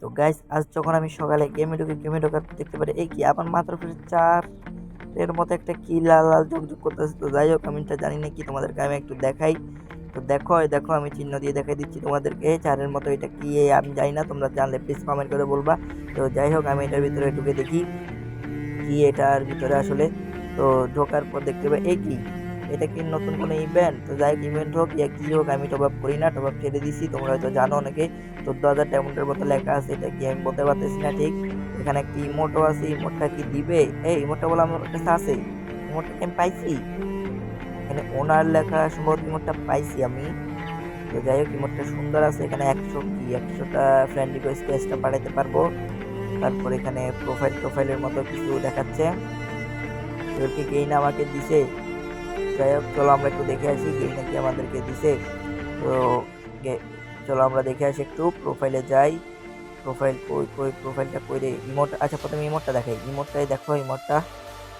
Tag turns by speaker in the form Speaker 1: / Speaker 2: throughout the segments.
Speaker 1: তো গাইস আজ যখন আমি সকালে গেমে ঢুকে গেমে ঢোকার দেখতে পারি, এই কি, আমার মাথার উপরে চার এর মতো একটা কি লাল লাল ঝকঝক করতেছে। তো যাই হোক, আমি জানি না কি, তোমাদেরকে আমি একটু দেখাই। তো দেখো দেখো, আমি চিহ্ন দিয়ে দেখাই দিচ্ছি তোমাদেরকে চারের মতো এটা কি আমি জানি না, তোমরা জানলে প্লিজ কমেন্ট করে বলবা। তো যাই হোক, আমি এটার ভিতরে ঢুকে দেখি, কি এটার ভিতরে আসলে। তো ঢোকার পর দেখতে পাই, এই কি এটা কি নতুন কোনো ইভেন্ট তো যাই ইভেন্ট হোক, ইয়া কি হোক, আমি টপ আপ করি না টপ আপ ছেড়ে দিছি। তোমরা হয়তো জানো অনেকে, চোদ্দ হাজার ডায়মন্ডের মতো লেখা আছে, এটা কি আমি বলতে পারতেছি না ঠিক। এখানে একটি ইমোটও আছে ইমোটটা কি দিবে? এই ইমোটটা বলে আমার কাছে আছে। ইমোটটা কি আমি পাইছি? এখানে ওনার লেখা সম্ভবত ইমোটটা পাইছি আমি। তো যাই হোক ইমোটটা সুন্দর আছে, এখানে একশো কি, একশোটা ফ্রেন্ড রিকোয়েস্ট টেস্টটা পাঠাতে পারব। তারপর এখানে প্রোফাইল প্রোফাইলের মতো কিছু দেখাচ্ছে। এবার কি গেইন আমাকে দিছে? যাই হোক, চলো আমরা একটু দেখে আসি গেইন নাকি আমাদেরকে দিছে। তো চলো আমরা দেখে আসি একটু প্রোফাইলে যাই। প্রোফাইল কই কই প্রোফাইলটা কই রে? ইমোট আচ্ছা প্রথমে ইমোটটা দেখাই। ইমোটটাই দেখো ইমোটটা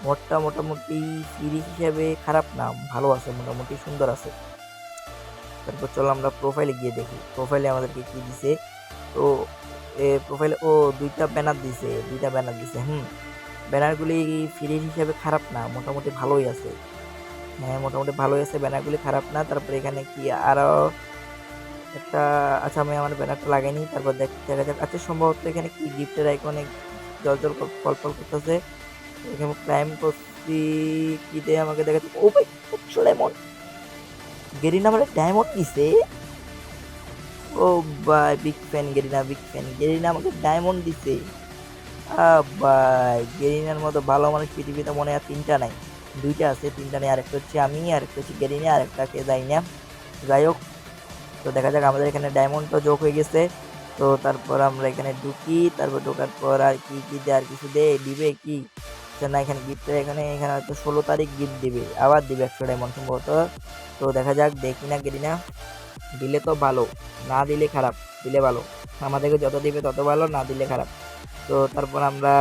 Speaker 1: মোটটা মোটামুটি সিরিজ হিসেবে খারাপ না, ভালো আছে, মোটামুটি সুন্দর আছে। তারপর চলো আমরা প্রোফাইলে গিয়ে দেখি। প্রোফাইলে আমাদেরকে কি দিছে? তো, এ প্রোফাইলে ও, দুইটা ব্যানার দিছে, দুইটা ব্যানার দিছে, হুম। ব্যানারগুলি ফ্রি হিসেবে খারাপ না, মোটামুটি ভালোই আছে। হ্যাঁ মোটামুটি ভালোই আছে, ব্যানারগুলি খারাপ না। তারপরে এখানে কি আরও একটা আচ্ছা আমি আমার ব্যানারটা লাগাইনি তারপর দেখ যাক। আচ্ছা সম্ভবত এখানে কি গিফটের আইকনে জল জল কল কল করতেছে। এখানে প্রাইম করছি, কি দিয়ে আমাকে দেখা যাচ্ছে ও ভাই ডায়মন্ড গেরিনা আমার ডায়মন্ড দিছে ও ভাই big fan Garena big fan Garena আমাকে ডায়মন্ড দিছে। ভাই, গেরিনার মতো ভালো মানুষ পৃথিবীতে মনে হয় তিনটা নাই। দুইটা আছে তিনটা নেই আরেকটা হচ্ছে আমি, আরেকটা হচ্ছে গেরিনা আরেকটাকে যাই না যাই হোক তো দেখা যাক আমাদের এখানে ডায়মন্ডটা যোগ হয়ে গেছে। তো তারপর আমরা এখানে ঢুকি, তারপর ঢোকার পর আর কি কি দেয়, আর কিছু দে দিবে কি? না, এখানে গিফট এখানে এখানে হয়তো ষোলো তারিখ গিফট দিবে, আবার দিবে একশো ডায়মন্ড সম্ভবত। তো দেখা যাক, দেখি না, গেরি না। দিলে তো ভালো, না দিলে খারাপ, দিলে ভালো। আমাদেরকে যত দিবে তত ভালো, না দিলে খারাপ। তো তারপর আমরা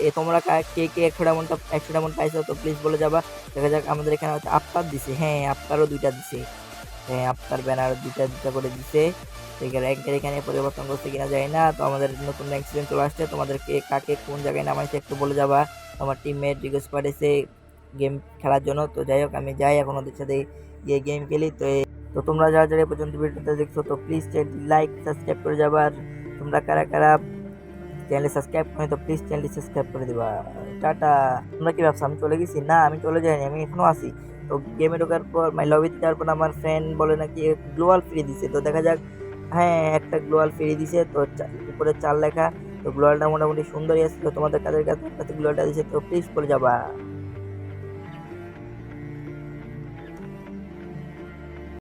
Speaker 1: এ তোমরা কা- কে একশো ডায়মন্ডটা একশো ডায়মন্ড পাইছো, তো প্লিজ বলে যাবা। দেখা যাক, আমাদের এখানে হচ্ছে আফতার দিছে। হ্যাঁ আফতারও দুইটা দিছে। হ্যাঁ আফতার ব্যানার দুইটা দুইটা করে দিছে। র্যাঙ্কের এখানে পরিবর্তন করছে কিনা যায় না। তো আমাদের নতুন র্যাঙ্ক সিজন চলে আসছে। তোমাদেরকে কাকে কোন জায়গায় নামাইছে একটু বলে যাবা। আমার টিমমেট রিকোয়েস্ট পাঠিয়েছে গেম খেলার জন্য। তো যাই হোক, আমি যাই এখন ওদের সাথে গিয়ে গেম খেলি। তো তো তোমরা যারা যারা পর্যন্ত ভিডিওটা দেখছ, তো প্লিজ লাইক সাবস্ক্রাইব করে যাবার তোমরা কারা কারা চ্যানেলে সাবস্ক্রাইব করে তো প্লিজ চ্যানেলটি সাবস্ক্রাইব করে দিবা। টাটা। তোমরা কি ভাবছ, আমি চলে গেছি? না, আমি চলে যাইনি, আমি এখনও আসি তো গেমে ঢোকার পর মাই লবিতে যাওয়ার পর আমার ফ্রেন্ড বলে নাকি গ্লোয়াল ফ্রি দিছে। তো দেখা যাক হ্যাঁ একটা গ্লোয়াল ফ্রি দিছে, তো উপরে চার লেখা। তো গ্লোয়ালটা মোটামুটি সুন্দরই আছে, তো তোমাদের কাদের কাছে গ্লোয়ালটা দিছে, তো প্লিজ করে যাবা।